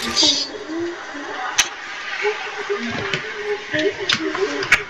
Thank you.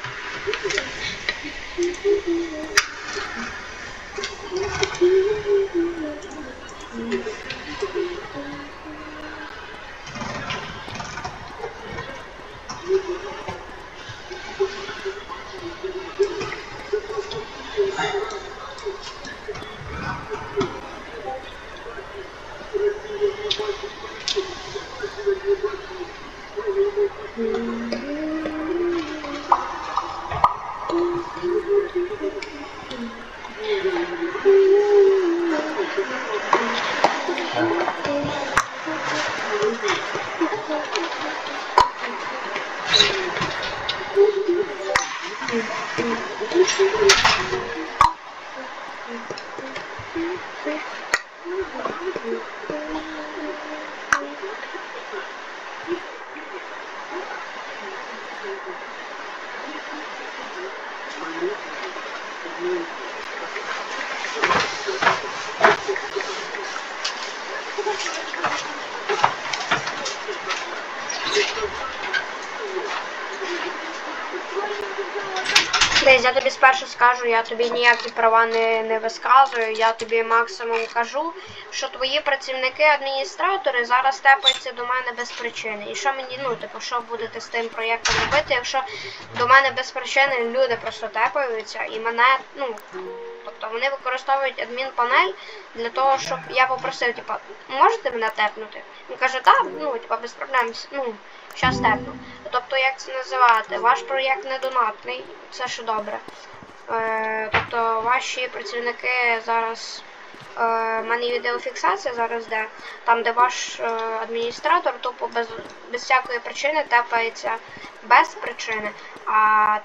Я тобі спершу скажу, я тобі ніякі права не, не висказую. Я тобі максимум кажу, що твої працівники, адміністратори зараз тепаються до мене без причини. І що мені, ну, типу, що будете з тим проєктом робити, якщо до мене без причини люди просто тепаються і мене, ну. Тобто вони використовують адмінпанель для того, щоб я попросив, типу, можете мене тепнути? Він каже, так, ну, типу, без проблем, ну, щас тепну. Тобто, як це називати? Ваш проєкт не донатний, це ще добре. Е, тобто ваші працівники зараз. Е, в мене відеофіксація зараз де, там, де ваш е, адміністратор тупо без, без всякої причини тепається без причини. А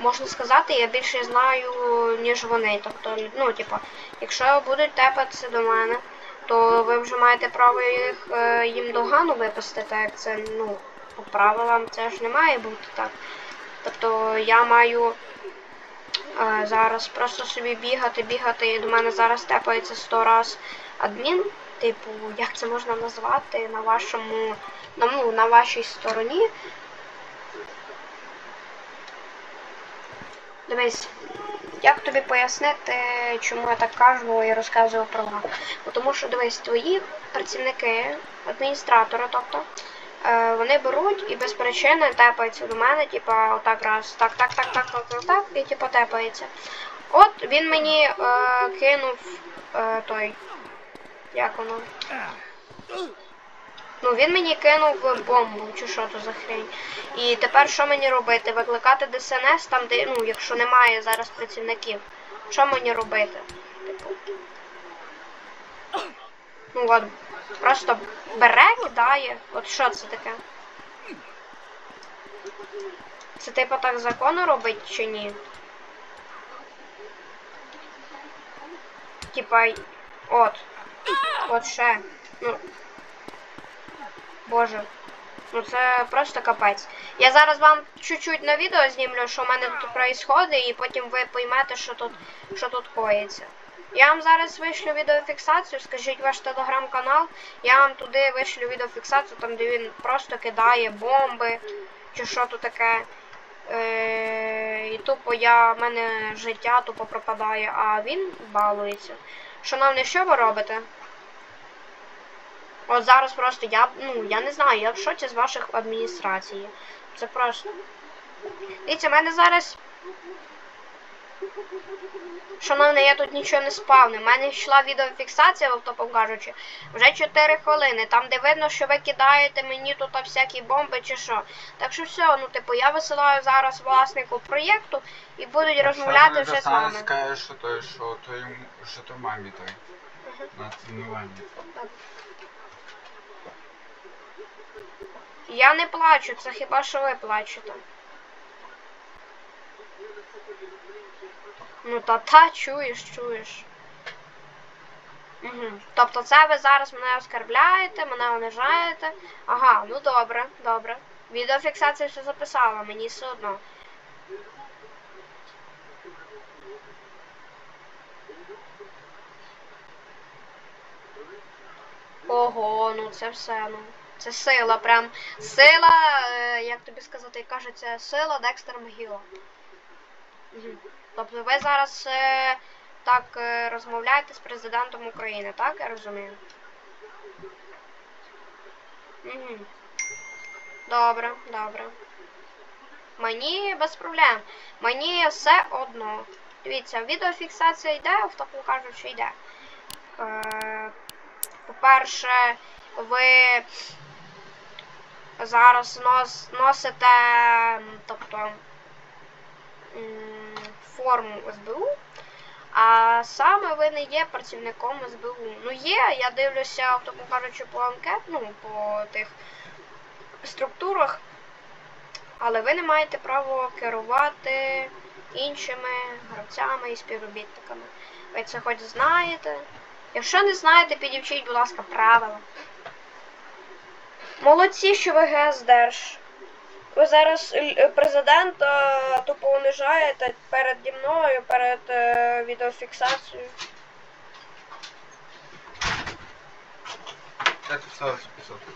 можна сказати, я більше знаю, ніж вони. Тобто, ну, типу, якщо будуть тепатися до мене, то ви вже маєте право їх е, їм догану випустити, як це, ну, по правилам це ж не має бути так. Тобто я маю е, зараз просто собі бігати, бігати, і до мене зараз тепається 100 раз адмін. Типу, як це можна назвати на вашому, ну, на вашій стороні. Дивись, як тобі пояснити, чому я так кажу і розказую права? Бо Тому що дивись, твої працівники, адміністратори, тобто, е, вони беруть і без причини тепаються до мене, типа, отак раз, так, так, так, так, так, так, так, і типа тепається. От він мені е, кинув е, той. Як воно? Ну, він мені кинув бомбу, чи що то за хрень. І тепер що мені робити? Викликати ДСНС там, де, ну, якщо немає зараз працівників. Що мені робити? Типу. Ну от, просто бере, кидає. От що це таке? Це типу так законно робить чи ні? Типа, от. От ще. Ну. Боже. Ну це просто капець. Я зараз вам чуть-чуть на відео знімлю, що в мене тут відбувається, і потім ви поймете, що тут що тут коїться. Я вам зараз вишлю відеофіксацію, скажіть ваш телеграм-канал, я вам туди вишлю відеофіксацію, там де він просто кидає бомби, чи що тут таке. Е, І тупо я, в мене життя тупо пропадає, а він балується. Шановний, що ви робите? От зараз просто я, ну, я не знаю, я в шоці з ваших адміністрацій. Це просто. Дивіться, в мене зараз. Шановне, я тут нічого не спавнив. У мене йшла відеофіксація, автопом кажучи, вже 4 хвилини. Там, де видно, що ви кидаєте мені тут всякі бомби чи що. Так що все, ну типу, я висилаю зараз власнику проєкту і будуть розмовляти вже з вами. скажеш, що той, що той, що то мамі той. На тренуванні. Я не плачу, це хіба що ви плачете. Ну та та чуєш, чуєш. Угу. Тобто це ви зараз мене оскарбляєте, мене унижаєте. Ага, ну добре, добре. Відеофіксація все записала, мені все одно. Ого, ну це все, ну. Це сила, прям сила, е, як тобі сказати, кажеться, сила Декстер. Мгм. Тобто ви зараз е, так е, розмовляєте з президентом України, так? Я розумію. Добре, добре. Мені без проблем. Мені все одно. Дивіться, відеофіксація йде, в такому кажучи, йде. Е, по-перше, ви зараз нос, носите, тобто, форму СБУ, а саме ви не є працівником СБУ. Ну є, я дивлюся, в такому кажучи, по анкет, ну, по тих структурах, але ви не маєте права керувати іншими гравцями і співробітниками. Ви це хоч знаєте. Якщо не знаєте, підівчіть, будь ласка, правила. Молодці, що ви ГС Держ. Ви зараз е, президента тупо унижаєте переді мною, перед е, відеофіксацією. Писати?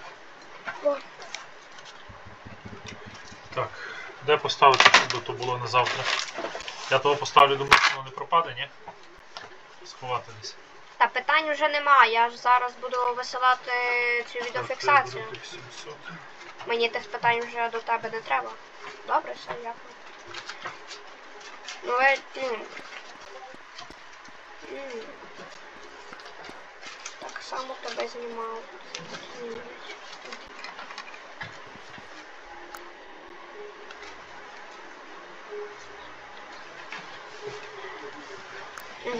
Так, де поставити, щоб то було на завтра? Я того поставлю, думаю, що воно не пропаде, ні? Сховати десь. Та питань вже нема. Я ж зараз буду висилати цю відеофіксацію. Так, це буде 700. Мені тих питань вже до тебе не треба. Добре, все, дякую. Ну ви. Так само тебе знімав.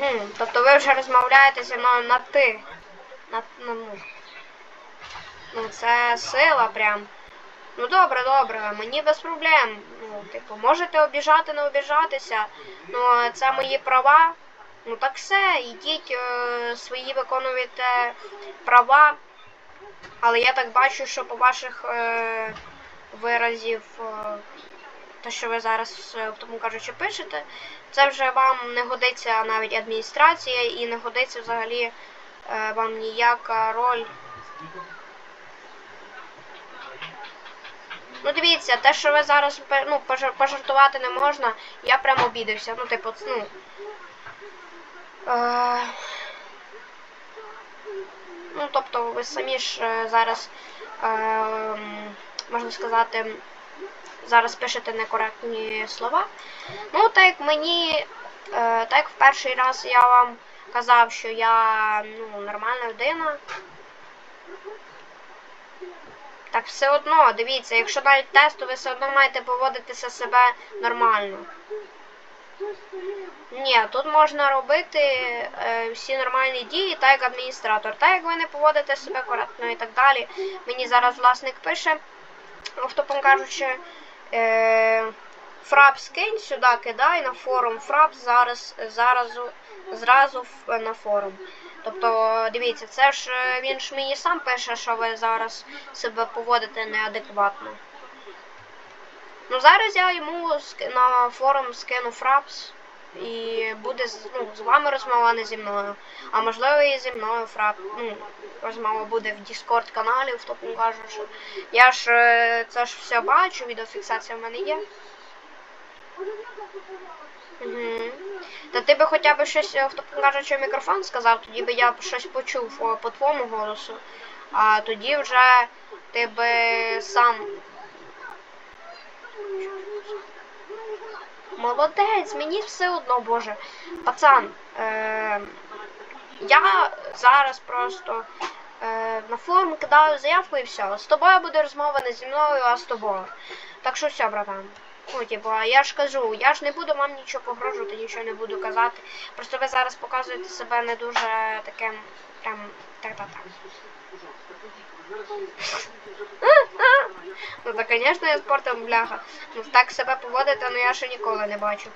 Угу. Тобто ви вже розмовляєте зі мною на ти. На, на ну. Ну, це сила прям. Ну добре, добре, мені без проблем. Ну, типу, можете обіжати, не обіжатися. Ну, це мої права. Ну так все, ідіть е, свої виконуєте права. Але я так бачу, що по ваших е, виразів, е, те, що ви зараз, е, тому кажучи, пишете, це вже вам не годиться навіть адміністрація і не годиться взагалі е, вам ніяка роль Ну дивіться, те, що ви зараз ну, пожартувати не можна, я прям обідався. Ну, типу, ну. Е... Ну, тобто, ви самі ж зараз, е, можна сказати, зараз пишете некоректні слова. Ну, так як мені, е, так як в перший раз я вам казав, що я ну, нормальна людина. Так все одно, дивіться, якщо навіть тесту, ви все одно маєте поводитися себе нормально. Ні, тут можна робити е, всі нормальні дії, так як адміністратор. Так як ви не поводите себе коректно і так далі. Мені зараз власник пише, автопом кажучи, е, фрап скинь сюди, кидай на форум. Фрап зараз, зараз зразу на форум. Тобто, дивіться, це ж е, він ж мені сам пише, що ви зараз себе поводите неадекватно. Ну зараз я йому на форум скину фрапс і буде ну, з вами розмова, не зі мною. А можливо і зі мною фрап. Ну, розмова буде в Discord каналі, в тому кажучи. Я ж е, це ж все бачу, відеофіксація в мене є. Угу. Та ти би хоча б щось, е, в тому кажучи, в мікрофон сказав, тоді би я щось почув о, по твоєму голосу. А тоді вже ти би сам. Молодець, мені все одно, боже. Пацан, е- я зараз просто е- на форум кидаю заявку і все. З тобою буде розмова не зі мною, а з тобою. Так що все, братан. Ну, типу, я ж кажу, я ж не буду вам нічого погрожувати, нічого не буду казати. Просто ви зараз показуєте себе не дуже таким прям так-так-так. Ну та, звісно, я спортом бляха. Ну так себе поводити, ну я ще ніколи не бачив.